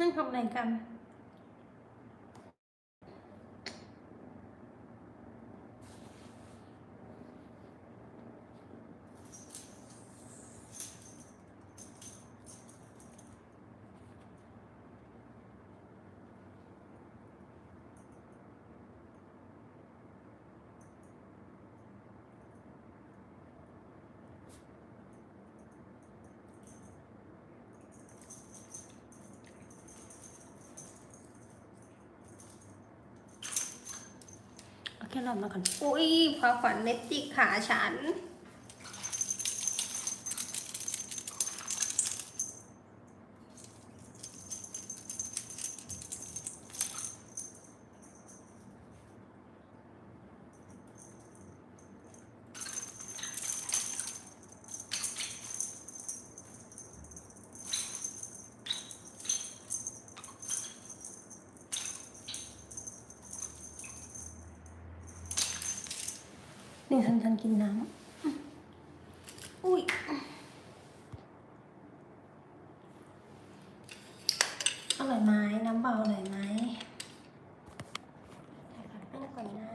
นั่งทำ ถนอมมาก่อนอุ้ยพอขวัญเล็บจิกขาฉัน นี่ทันทันกินน้ำ อุ้ย อร่อยไหมน้ำเปล่าอร่อยไหมใส่ผักแป้งก่อนนะ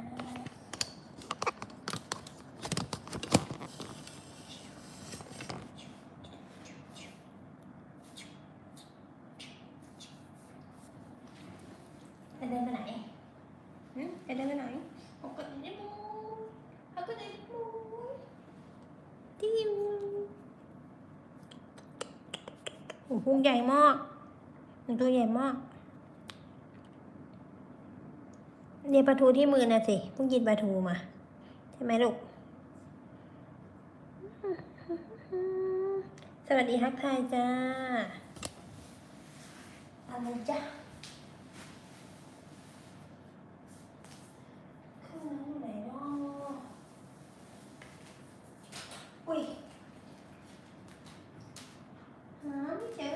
ไปเดินไปไหนหึไปเดินไปไหนเอากระดิ่งได้มูเอากระดิ่งได้มูติ้ว โอ้โหใหญ่มากมันตัวใหญ่มากเนี่ยปลาทูที่มือนะสิเพิ่งกินปลาทูมา ใช่ไหมลูก สวัสดีทักทายจ้าอะไรจ้า เครื่องนั้นอยู่ไหนเนาะอุ้ยหาไม่เจอ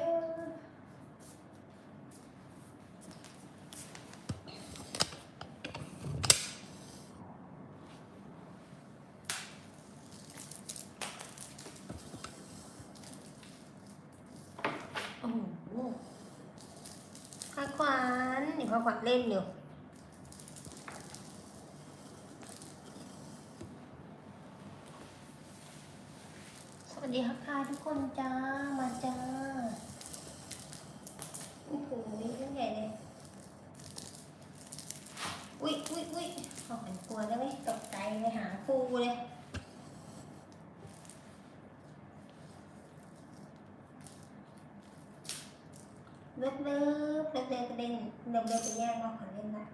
โอ้โหข้าขวาน เขาขวานเล่นอยู่สวัสดีค่ะทุกคนจ้า มาจ้าโอ้โหนี่เรื่องใหญ่เลย อุ๊ยอุ๊ยอุ๊ยขอหันกลัวแล้วไหมตกใจเลยหาครูเลย เลิกเลิกเลิกเลิกไปเล่นเลิกเลิกไปแย่งเราขอเล่นละ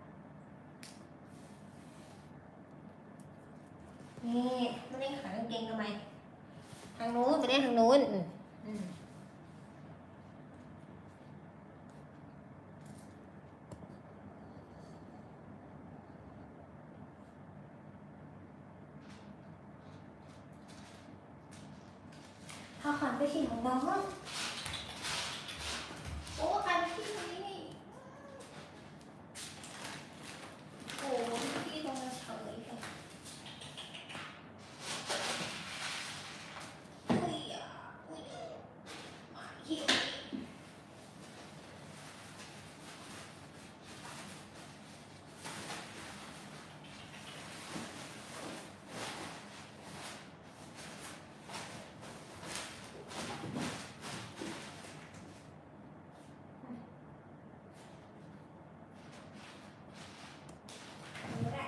นี่ไม่ได้ขากางเกงทำไม ทางนู้นไปเล่นทางนู้นอืมอืมพาขวัญไปฉี่ของน้องโอ้ใครไปฉี่ตรงนี้นี่โอ้พี่ตรงนั้นเฉยเลยอุ้ยอะอุ้ยหมาขี้ตรงนี้ไม่ได้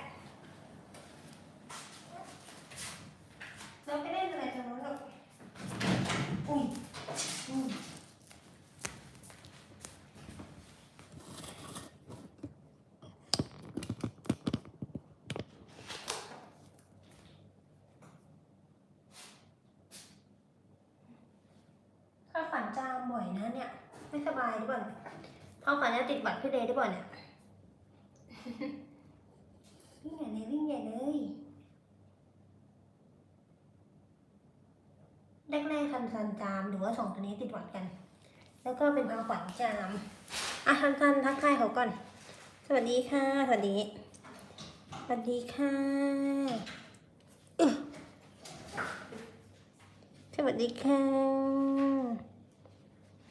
เราไปเล่นอะไรตรงนู้นลูกอุ้ยอุ้ย ถ้าฝันจาม บ่อยนะเนี่ย ไม่สบายหรือเปล่าเนี่ยพ่อฝันจะติดบัตรพี่เดย์หรือเปล่าเนี่ยวิ่งใหญ่เลยวิ่งใหญ่เลยแรกๆทันซันจามหรือว่าสองตัวนี้ติดหวัดกัน แล้วก็เป็นพังขวัญจามอะทันซันทักทายเขาก่อน สวัสดีค่ะ สวัสดี สวัสดีค่ะ สวัสดีค่ะ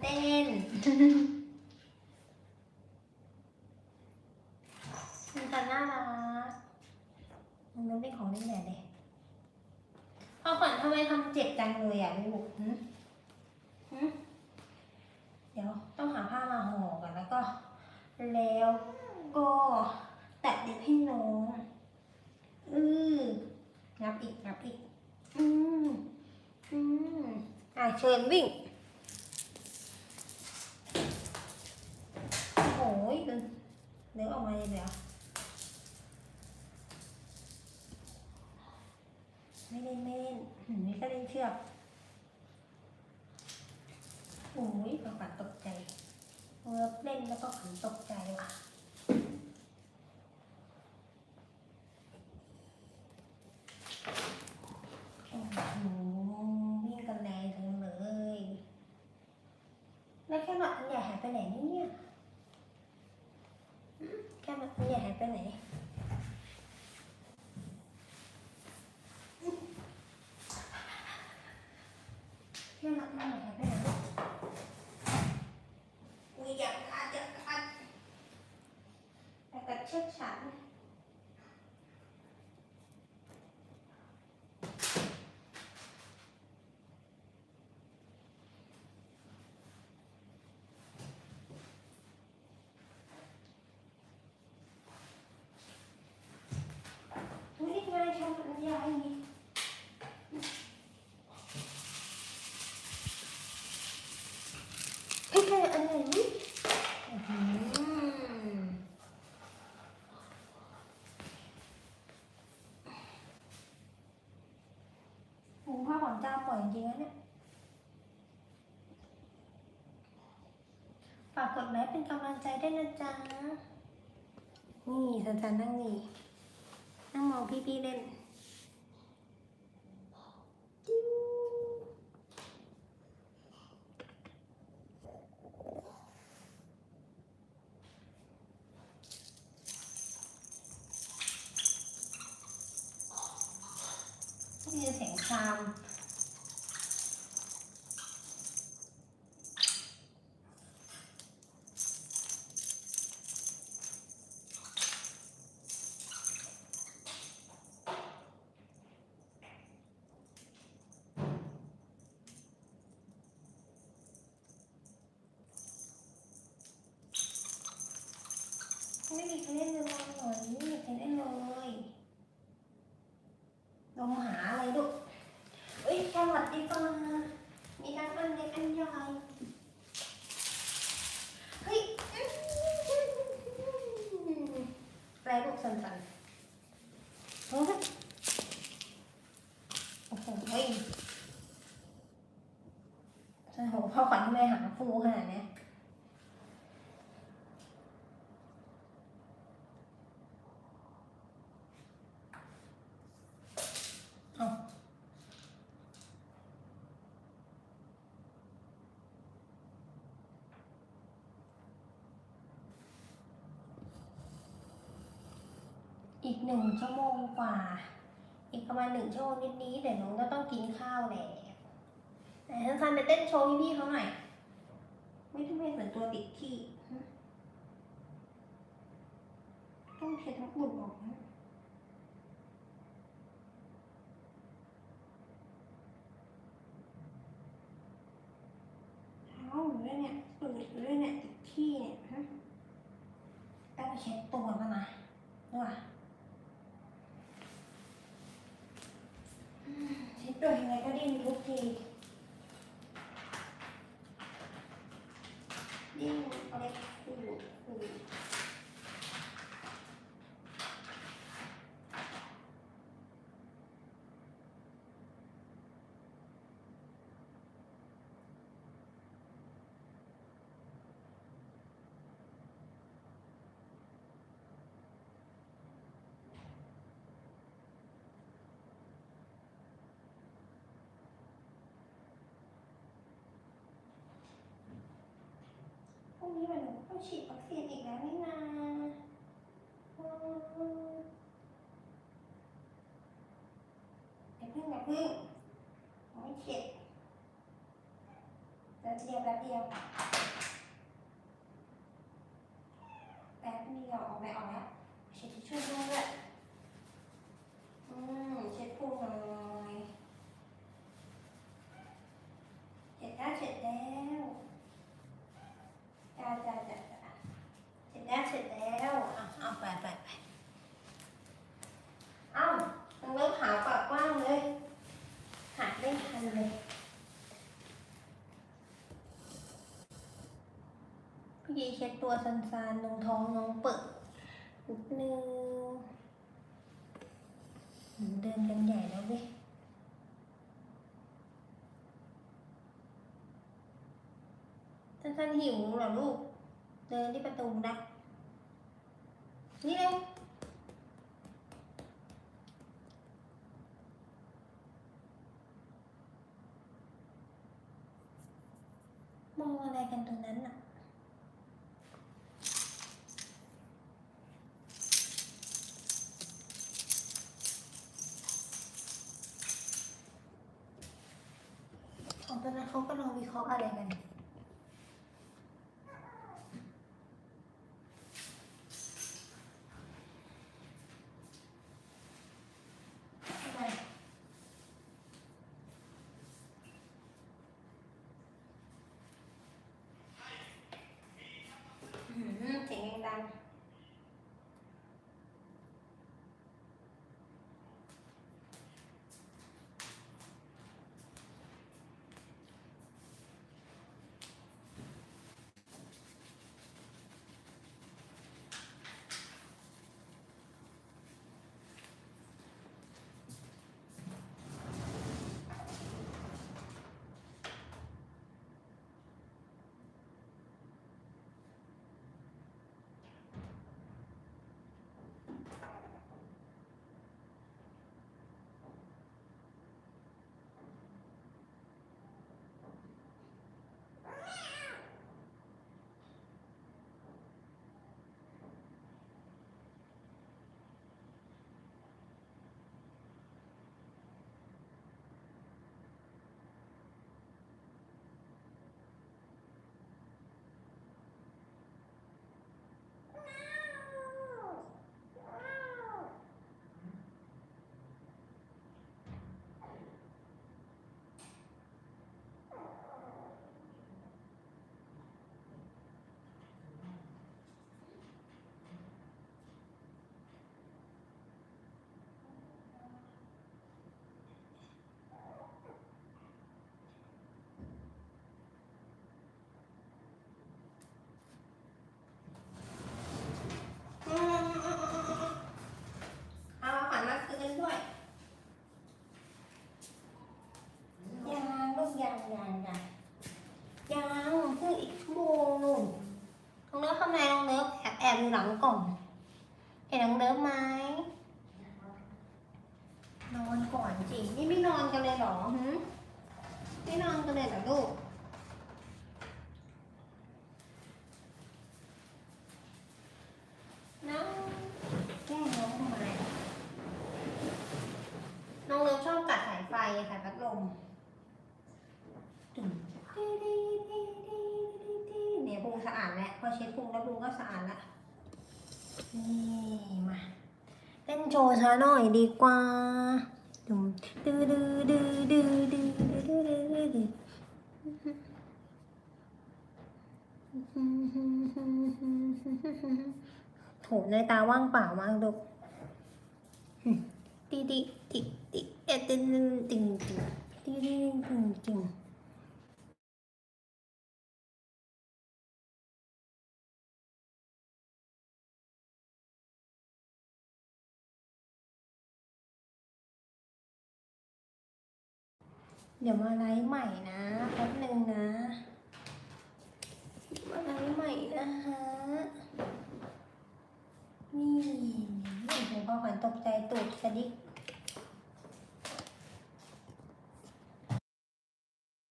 เต้นมันจะน่ารักมันนึกเป็นของเล่นใหญ่เลยเอาขวัญทำไมทำเจ็บจังเลยอะลูกหึหึเดี๋ยวต้องหาผ้ามาห่อกันแล้วก็ แล้วก็แตะเด็บให้น้องอืองับอีกงับอีก อืมอืมอะเชิญวิ่ง โอ้ยดึงเดี๋ยวออกมาเลยเดี๋ยวไม่เล่นไม่เล่นหืมนี่ก็เล่นเชือกโอ้ยขวัญตกใจเมื่อเล่นแล้วก็ขันตกใจว่ะ chắc chắn Hãy subscribe ngay trong Ghiền Mì Gõ ามบ่อยจริงๆนะเนี่ย ฝากกดไลค์เป็นกำลังใจด้วยนะจ๊ะ นี่สันสันนั่งนี่ นั่งมองพี่ๆเล่น สั้นๆโอ้โหใช่หกพ่อขวัญไแม่หาฟูค่ะ อีกหนึ่งชั่วโมงกว่า อีกประมาณหนึ่งชั่วโมงนิดนี้เดี๋ยวน้องก็ต้องกินข้าวแล้วไหนท่านซันไปเต้นโชว์พี่ๆเขาหน่อยไม่ทำไมเหมือนตัวติดขี้ฮะต้องเช็ดทั้งฝุ่นออกนะเท้าหนูด้วยเนี่ยตูดหนูด้วยเนี่ยติดขี้เนี่ยฮะต้องเช็ดตัวมันนะด้วยว่ะอืมเช็ดตัวยังไงก็ดิ้นทุกทีดิ้นอะไรขูดขูด นี้มันต้องฉีดวัคซีนอีกแล้วนี่นาเดี๋ยวพึ่งอย่าพึ่งไม่เข็ดแป๊บเดียวแป๊บเดียวแป๊บเดียวออกไปออกแล้วเช็ดทิชชู่ด้วยอืมเช็ดพุงหน่อยเช็ดแล้วเช็ดแล้วจ้าจ้าจ้าจ้าเช็ดแล้วเช็ดแล้วอะเอาไปไปไปเอ้าต้องเริ่มหาปากกว้างเลย หาไม่ทัน เลยพี่เช็ดตัวสันๆตรงท้องน้องเปิดนิดนึงเดินกันใหญ่แล้วเว้ยสันๆหิวเหรอลูก เดินที่ประตูนะนี่เร็วมองอะไร กันตรงนั้นน่ะของตอนนั้นเขากำลังวิเคราะห์อะไรกันำไงน้องเนิฟแอบแอบดูหลังกล่อง เห็นน้องเนิฟไหมนอนก่อนจริงนี่ไม่นอนกันเลยเหรอหืมไม่นอนกันเลยเหรอลูกน้องแก้น้องทำไมน้องเลิฟชอบกัดสายไฟสายพัดลมตึงเนี่ยพุงสะอาดแล้วพอเช็ดพุงแล้วพุงก็สะอาดแล้วนี่มาเต้นโชว์ช้าหน่อยดีกว่าดึงดื้อดือดือดือดือดือดือดือดือโถในตาว่างเปล่ามากลูกติติติติเอติงติงติงติงติงติง เดี๋ยวมาไลฟ์ใหม่นะแป๊บหนึ่งนะมาไลฟ์ใหม่นะฮะนี่เห็นพอขวัญตกใจตูดสะดิก